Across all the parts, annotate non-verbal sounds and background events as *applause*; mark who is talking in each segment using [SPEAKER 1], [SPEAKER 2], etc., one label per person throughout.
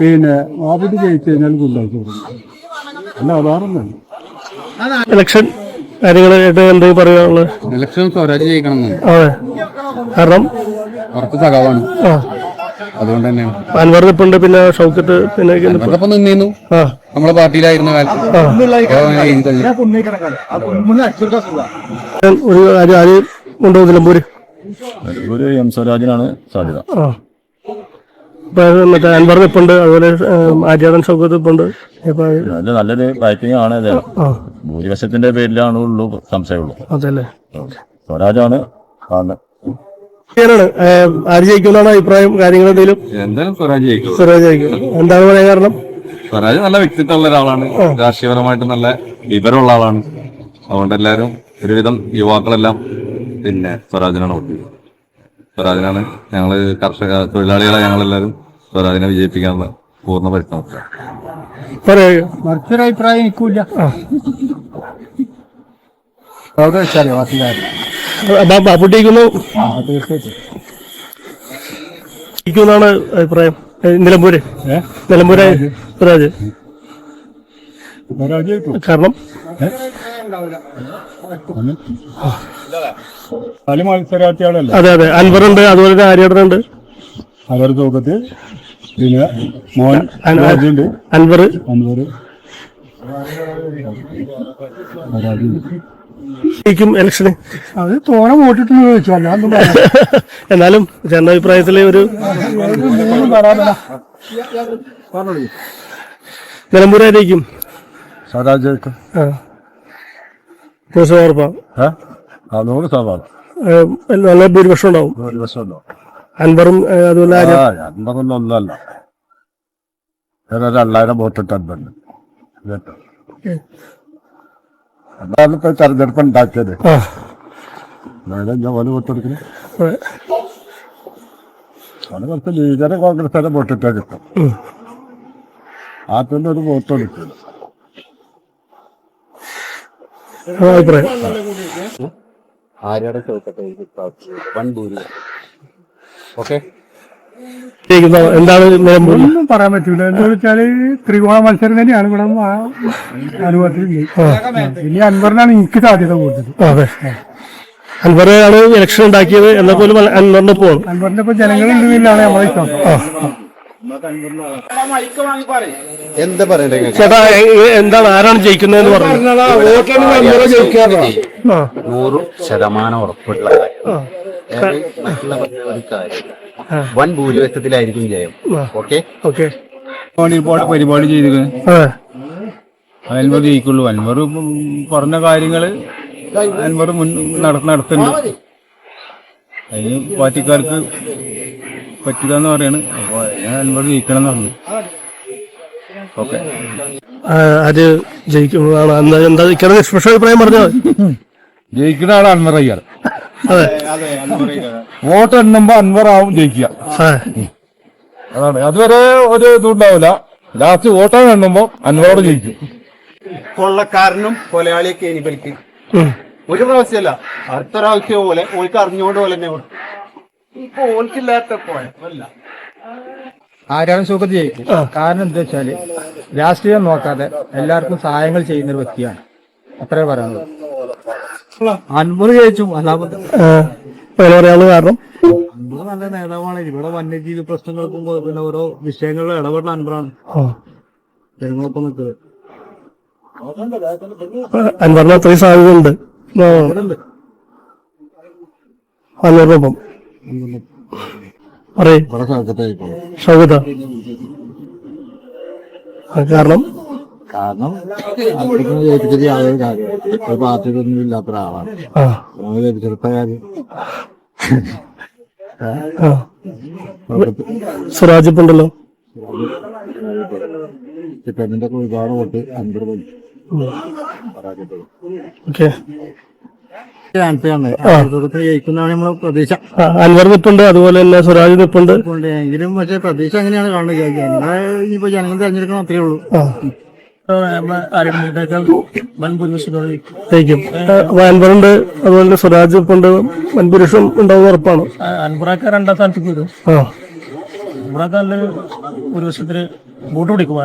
[SPEAKER 1] പിന്നെ ആദ്യത്തെ ജയിച്ചു കഴിഞ്ഞാൽ ഗുണ്ടാക്കി അല്ല അതാണ്
[SPEAKER 2] ഇലക്ഷൻ കാര്യങ്ങളായിട്ട് എന്തെങ്കിലും പറയാനുള്ളത്?
[SPEAKER 1] ഇലക്ഷൻ സ്വരാജ് ജയിക്കണം
[SPEAKER 2] അതെ. കാരണം?
[SPEAKER 1] കുറച്ച് സഖാവാണ്.
[SPEAKER 2] ആ.
[SPEAKER 1] അതുകൊണ്ട് തന്നെയാണ്.
[SPEAKER 2] അൻവർ നിപ്പുണ്ട് പിന്നെ ഷൗക്കത്ത് പിന്നെ
[SPEAKER 1] അതൊപ്പം നിന്നിരുന്നു.
[SPEAKER 2] ആ.
[SPEAKER 1] നമ്മളെ പാർട്ടിയിലായിരുന്ന കാലത്ത്.
[SPEAKER 2] ഒരു ആര് ആര് കൊണ്ടുപോകുന്നില്ല
[SPEAKER 3] ഒരു എം സ്വരാജിനാണ് സാധ്യത.
[SPEAKER 2] ആ. മറ്റേ അൻവർ നിപ്പുണ്ട് അതുപോലെ ആര്യാടൻ ഷൗക്കത്ത് നിപ്പുണ്ട് ഇപ്പൊ
[SPEAKER 3] നല്ല നല്ലൊരു ബാറ്റിംഗ് ആണ് ഇത്. ഭൂരിപക്ഷത്തിന്റെ പേരിലാണ് ഉള്ളൂ സംശയമുള്ളൂ.
[SPEAKER 2] അതല്ലേ.
[SPEAKER 3] സ്വരാജാണ്
[SPEAKER 2] ശരിയാണ് ആര് ജയിക്കുമെന്നാണ് അഭിപ്രായം? കാര്യങ്ങൾ എന്തെങ്കിലും?
[SPEAKER 4] എന്തായാലും സ്വരാജ് ജയിക്കും.
[SPEAKER 2] സ്വരാജ് ജയിക്കും. എന്താണ് പറയാൻ കാരണം?
[SPEAKER 4] സ്വരാജ് നല്ല വ്യക്തിത്വമുള്ള ഒരാളാണ്. രാഷ്ട്രീയപരമായിട്ട് നല്ല വിവരമുള്ള ആളാണ്. അതുകൊണ്ട് എല്ലാവരും ഒരുവിധം യുവാക്കളെല്ലാം പിന്നെ സ്വരാജിനാണ് വോട്ട് ചെയ്തത്. സ്വരാജിനാണ് ഞങ്ങൾ കർഷക തൊഴിലാളികളെ ഞങ്ങളെല്ലാവരും സ്വരാജിനെ വിജയിപ്പിക്കാനുള്ള പൂർണ പരിശ്രമം
[SPEAKER 2] പറയൂ.
[SPEAKER 1] മറ്റൊരഭിപ്രായം എനിക്കില്ല. അവിടെ വെച്ചാലോ ബാക്കിക്കാരൻ
[SPEAKER 2] ബാപ്പുട്ടിക്കുന്നു
[SPEAKER 1] തീർച്ചയായിട്ടും.
[SPEAKER 2] ജയിക്കുമെന്നാണ് അഭിപ്രായം. ഏ, നിലമ്പൂര്. നിലമ്പൂര് സ്വരാജ് കാരണം? അതെ അതെ. അൻവറുണ്ട് അതുപോലെ തന്നെ ആര്യാടനുണ്ട്.
[SPEAKER 1] അവരുടെ തൂക്കത്ത് പിന്നെ മോൻ
[SPEAKER 2] അൻ- അൻവർ.
[SPEAKER 1] അൻവർ.
[SPEAKER 2] ഇലക്ഷന്?
[SPEAKER 1] അത് തോന വോട്ടിട്ടെന്ന് ചോദിച്ചു അല്ലാതൊന്നും *laughs*
[SPEAKER 2] എന്നാലും ചേട്ടന്റെ അഭിപ്രായത്തിൽ ഒരു നിലമ്പൂരായിരിക്കും.
[SPEAKER 1] സ്വരാജ്
[SPEAKER 2] ആ. ദിവസം ഉറപ്പാ
[SPEAKER 1] അതുകൊണ്ട് സവാൾ
[SPEAKER 2] നല്ല ഭൂരിപക്ഷം ഉണ്ടാവും.
[SPEAKER 1] ഒരു വർഷമല്ലോ
[SPEAKER 2] അൻവറും അതുപോലെ
[SPEAKER 1] ഒന്നല്ല രണ്ടായിരം വോട്ടിട്ടുണ്ട് കേട്ടോ അതാണ് ഇപ്പൊ തെരഞ്ഞെടുപ്പ് ഉണ്ടാക്കിയത്. ഞാൻ ഓന് വോട്ടെടുക്കുന്നത്
[SPEAKER 2] അതെ.
[SPEAKER 1] കോൺഗ്രസ് കുറച്ച് ലീഗരെ കോൺഗ്രസിനെ വോട്ടിട്ടാ കിട്ടും. ആദ്യം ഒരു വോട്ട് എടുക്കില്ല
[SPEAKER 2] ആ, അഭിപ്രായം.
[SPEAKER 4] ആര്യാടെ ചോദിക്കട്ടെ വൺ ഭൂരിപക്ഷം ഓക്കെ
[SPEAKER 2] എന്താണ്
[SPEAKER 1] ഒന്നും പറയാൻ പറ്റൂല. എന്താ വെച്ചാൽ ത്രികോണ മത്സരം തന്നെയാണ് ഇവിടെ അനുഭവത്തിൽ ഇനി അൻവറിനാണ് എനിക്ക് സാധ്യത കൂടുതൽ.
[SPEAKER 2] അതെ. അൻവർ ആണ് ഇലക്ഷൻ ഉണ്ടാക്കിയത് എന്നാൽ പോലും അൻവറിന്റെ അൻവറിന് പോകും
[SPEAKER 1] അൻവറിന്റെ ഇപ്പൊ ജനങ്ങൾ ഉണ്ടെന്നാണ് നമ്മളെ ഇഷ്ടം
[SPEAKER 4] എന്താ പറയണ്ടേ
[SPEAKER 2] ചേട്ടാ എന്താണ് ആരാണ് ജയിക്കുന്നതെന്ന് പറഞ്ഞു
[SPEAKER 4] നൂറ് ശതമാനം ഉറപ്പുള്ള
[SPEAKER 2] ആ.
[SPEAKER 4] മറ്റുള്ള ഒരു കാര്യം. വൻ ഭൂരിപക്ഷത്തിലായിരിക്കും ജയം. ഓക്കെ?
[SPEAKER 2] ഓക്കെ.
[SPEAKER 1] ഒരുപാട് പരിപാടി ചെയ്തത് അൻവർ ജയിക്കുള്ളൂ. അൻവർ പറഞ്ഞ കാര്യങ്ങൾ അൻവർ മുൻ നട- നടത്തുന്നുണ്ട്. അതിന് പാർട്ടിക്കാർക്ക് പറ്റില്ലെന്ന് എന്ന് പറയാണ്. അപ്പൊ ഞാൻ അൻവർ ജയിക്കണം എന്ന് പറഞ്ഞു ഓക്കെ.
[SPEAKER 2] അത് ജയിക്കുന്നതാണ് നിഷ്പക്ഷ അഭിപ്രായം പറഞ്ഞത്.
[SPEAKER 1] ജയിക്കുന്ന ആളാണ് അൻവർ അയ്യാർ.
[SPEAKER 2] അതെ
[SPEAKER 1] വോട്ട് എണ്ണുമ്പോ അൻവർ ആവും ജയിക്കുക. അതാണ്. അതുവരെ ഒരു ഇതുണ്ടാവില്ല. ലാസ്റ്റ് വോട്ടാണ് എണ്ണുമ്പോ അൻവറോട് ജയിക്കും.
[SPEAKER 5] കൊള്ളക്കാരനും കൊലയാളിയൊക്കെ എനിബലിക്ക്
[SPEAKER 2] ഉം.
[SPEAKER 5] ഒരു പ്രാവശ്യമല്ല അടുത്ത പ്രാവശ്യം പോലെ ഓൾക്ക് അറിഞ്ഞോണ്ട് പോലെ തന്നെ കൊടുക്കും. ഇപ്പൊ ഓൾക്കില്ലാത്ത കുഴപ്പമില്ല.
[SPEAKER 6] ആരാണ് സുഖത്ത് ജയിക്കും കാരണം എന്താ വെച്ചാൽ രാഷ്ട്രീയം നോക്കാതെ എല്ലാവർക്കും സഹായങ്ങൾ ചെയ്യുന്ന ഒരു വ്യക്തിയാണ്. അത്രേ പറയാനുള്ളൂ. അൻപത് ജയിച്ചു. അല്ലാതെ
[SPEAKER 2] പറയാനുള്ള കാരണം.
[SPEAKER 6] അൻപത് നല്ല നേതാവാണ്. ഇവിടെ വന്യജീവി പ്രശ്നങ്ങൾക്കും പിന്നെ ഓരോ വിഷയങ്ങളിലും ഇടപെടുന്ന അൻപറാണ്. ജനങ്ങളൊപ്പം നിൽക്കുന്നത്.
[SPEAKER 2] അൻപറിന് അത്രയും സാധ്യത ഉണ്ട്. പറയേ. ഷൗകത കാരണം
[SPEAKER 6] കാരണം അൻപതിനെ ജയിപ്പിച്ചത് യാതൊരു കാര്യമാണ് പാർട്ടിയിലൊന്നും ഇല്ലാത്ത ഒരാളാണ്.
[SPEAKER 2] ആ.
[SPEAKER 6] കാര്യം
[SPEAKER 2] ആ. സ്വരാജ് ഇപ്പൊ ഉണ്ടല്ലോ?
[SPEAKER 6] പെണ്ണിന്റെ ഒരുപാട് വോട്ട് അൻപത്
[SPEAKER 2] ഓക്കെ. അൻവർ നിപ്പുണ്ട് അതുപോലെ തന്നെ സ്വരാജ് നിപ്പുണ്ട്
[SPEAKER 6] എങ്കിലും പക്ഷേ പ്രതീക്ഷ എങ്ങനെയാണ് കാണുന്നത്. ഇനിയിപ്പോ ജനങ്ങൾ തെരഞ്ഞെടുക്കണം അത്രേ ഉള്ളൂ.
[SPEAKER 2] ജയിക്കും അൻവറുണ്ട് അതുപോലെ തന്നെ സ്വരാജ് ഇപ്പുണ്ട് വൻപുരുഷം ഉണ്ടാവുന്ന ഉറപ്പാണ്.
[SPEAKER 7] അൻപുറാക്ക രണ്ടാം സ്ഥാനത്തേക്ക് വരും. അൻപുറാക്ക നല്ലൊരു ഒരു വർഷത്തിൽ ബോട്ട് പിടിക്കും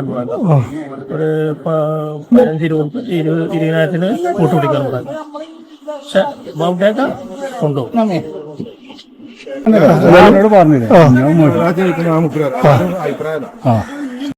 [SPEAKER 7] ഒരു പതിനഞ്ച് ഇരുപത് ഇരുപത് ഇരുപതിനായിരത്തിന് ബോട്ട് പിടിക്കാൻ പറയാം പക്ഷെ ബാബുട്ടേക്ക കൊണ്ടുപോകും.
[SPEAKER 5] പറഞ്ഞില്ല?